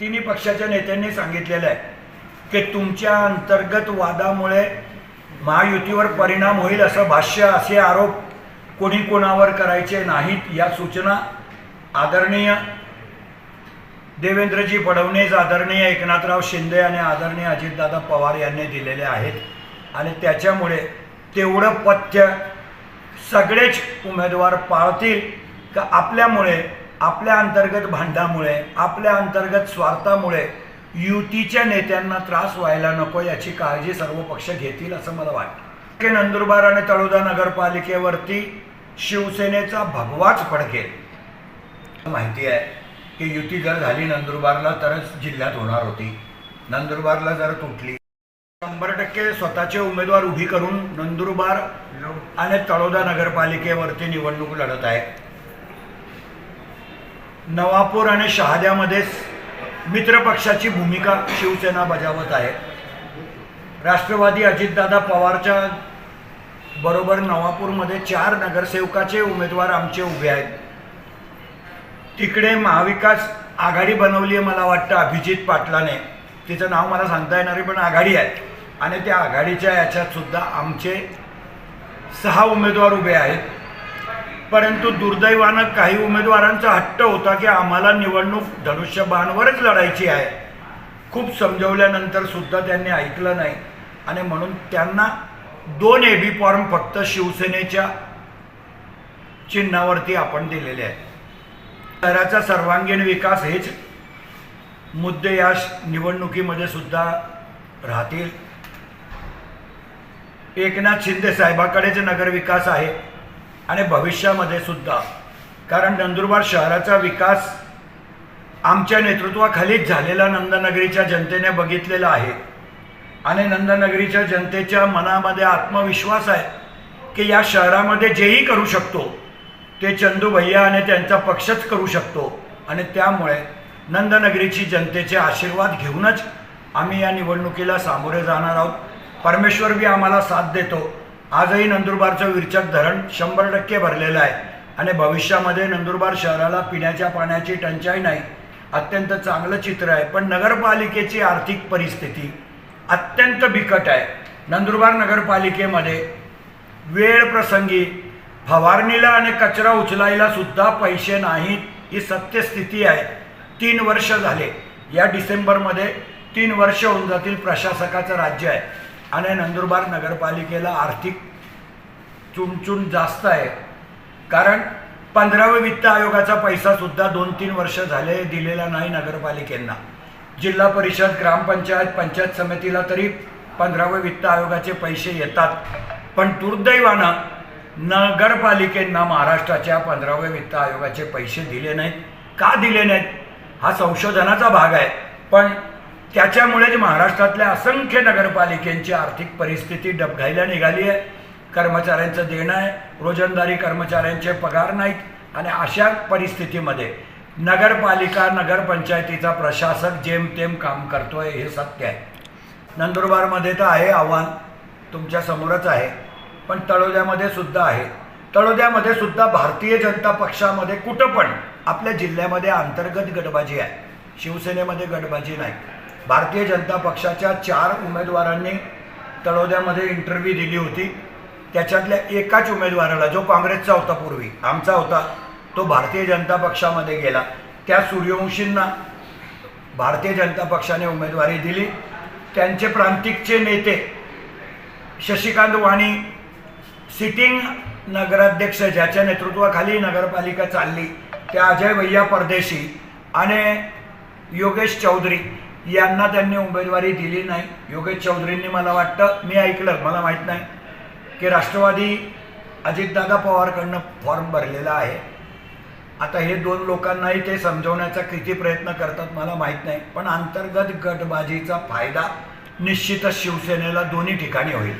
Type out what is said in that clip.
तिन्ही पक्षाच्या नेत्यांनी सांगितलेलं आहे की तुमच्या अंतर्गत वादामुळे महायुतीवर परिणाम होईल असं भाष्य असे आरोप कोणी कोणावर करायचे नाहीत या सूचना आदरणीय देवेंद्रजी फडणवीस आदरणीय एकनाथराव शिंदे आणि आदरणीय अजितदादा पवार यांनी दिलेले आहेत. आणि त्याच्यामुळे तेवढं पथ्य सगळेच उमेदवार पाळतील का? आपल्यामुळे आपल्या अंतर्गत भांडामुळे आपल्या अंतर्गत स्वार्थामुळे युतीच्या नेत्यांना त्रास व्हायला नको याची काळजी सर्व पक्ष घेतील असं मला वाटतं. की नंदुरबार आणि तळोदा नगरपालिकेवरती शिवसेनेचा भगवाच फडकेल माहिती आहे की युती जर झाली नंदुरबारला तरच जिल्ह्यात होणार होती. नंदुरबारला जर तुटली शंभर टक्के स्वतःचे उमेदवार उभी करून नंदुरबार आणि तळोदा नगरपालिकेवरती निवडणूक लढत आहे. नवापूर आणि शहाद्यामध्ये मित्रपक्षाची भूमिका शिवसेना बजावत आहे. राष्ट्रवादी अजितदादा पवारच्या बरोबर नवापूरमध्ये चार नगरसेवकाचे उमेदवार आमचे उभे आहेत. तिकडे महाविकास आघाडी बनवली आहे मला वाटतं अभिजित पाटलाने. तिचं नाव मला सांगता येणार पण आघाडी आहे. आणि त्या आघाडीच्या याच्यातसुद्धा आमचे सहा उमेदवार उभे आहेत. परंतु दुर्दैवानं काही उमेदवारांचा हट्ट होता की आम्हाला निवडणूक धनुष्यबाणवरच लढायची आहे. खूप समजवल्यानंतर सुद्धा त्यांनी ऐकलं नाही. आणि म्हणून त्यांना दोन ए बी फॉर्म फक्त शिवसेनेच्या चिन्हावरती आपण दिलेले आहेत. शहराचा सर्वांगीण विकास हेच मुद्दे या श- निवडणुकीमध्ये सुद्धा राहतील. एकनाथ शिंदे साहेबाकडेच नगरविकास आहे. आणि भविष्यामध्ये सुद्धा. कारण नंदुरबार शहराचा विकास आमच्या नेतृत्वाखालीच झालेला नंदनगरीच्या जनतेने बघितलेला आहे. आणि नंदनगरीच्या जनतेच्या मनामध्ये आत्मविश्वास आहे की या शहरामध्ये जेही करू शकतो ते चंदू भैया आणि त्यांचा पक्षच करू शकतो. आणि त्यामुळे नंदनगरीची जनतेचे आशीर्वाद घेऊनच आम्ही या निवडणुकीला सामोरे जाणार आहोत. परमेश्वर बी आम्हाला साथ देतो. आजही नंदुरबारचं विरचक धरण शंभर टक्के भरलेलं आहे आणि भविष्यामध्ये नंदुरबार शहराला पिण्याच्या पाण्याची टंचाई नाही. अत्यंत चांगलं चित्र आहे पण नगरपालिकेची आर्थिक परिस्थिती अत्यंत बिकट आहे. नंदुरबार नगरपालिकेमध्ये वेळ प्रसंगी फवारणीला आणि कचरा उचलायला सुद्धा पैसे नाहीत ही सत्यस्थिती आहे. तीन वर्ष झाले. या डिसेंबरमध्ये तीन वर्ष होऊन जातील प्रशासकाचं राज्य आहे. आणि नंदुरबार नगरपालिकेला आर्थिक चुणचुण जास्त आहे. कारण पंधराव्या वित्त आयोगाचा पैसासुद्धा दोन तीन वर्ष झाले दिलेला नाही नगरपालिकेंना. जिल्हा परिषद ग्रामपंचायत पंचायत समितीला तरी पंधराव्या वित्त आयोगाचे पैसे येतात. पण दुर्दैवानं नगरपालिकेंना महाराष्ट्राच्या पंधराव्या वित्त आयोगाचे पैसे दिले नाहीत. का दिले नाहीत? हा संशोधनाचा भाग आहे. पण त्याच्यामुळेच महाराष्ट्रातल्या असंख्य नगरपालिकेंची आर्थिक परिस्थिती डबघायला निघाली आहे. कर्मचाऱ्यांचं देणं आहे. रोजंदारी कर्मचाऱ्यांचे पगार नाहीत. आणि अशा परिस्थितीमध्ये नगरपालिका नगरपंचायतीचा प्रशासक जेमतेम काम करतोय हे सत्य आहे. नंदुरबारमध्ये तर आहे आव्हान. तुमच्या समोरच आहे. पण तळोद्यामध्ये सुद्धा आहे. तळोद्यामध्ये सुद्धा भारतीय जनता पक्षामध्ये कुठं पण आपल्या जिल्ह्यामध्ये अंतर्गत गटबाजी आहे. शिवसेनेमध्ये गटबाजी नाही. भारतीय जनता पक्षाच्या चार उमेदवारांनी तळोद्यामध्ये इंटरव्ह्यू दिली होती. त्याच्यातल्या एकाच उमेदवाराला जो काँग्रेसचा होता पूर्वी आमचा होता तो भारतीय जनता पक्षामध्ये गेला. त्या सूर्यवंशींना भारतीय जनता पक्षाने उमेदवारी दिली. त्यांचे प्रांतिकचे नेते शशिकांत वाणी सिटिंग नगराध्यक्ष ज्याच्या नेतृत्वाखाली नगरपालिका चालली त्या अजय भैया परदेशी आणि योगेश चौधरी यांना त्यांनी उमेदवारी दिली नाही. योगेश चौधरींनी मला वाटतं मी ऐकलं मला माहीत नाही की राष्ट्रवादी अजितदादा पवारकडनं फॉर्म भरलेला आहे. आता हे दोन लोकांनाही ते समजवण्याचा किती प्रयत्न करतात मला माहीत नाही पण अंतर्गत गटबाजीचा फायदा निश्चितच शिवसेनेला दोन्ही ठिकाणी होईल.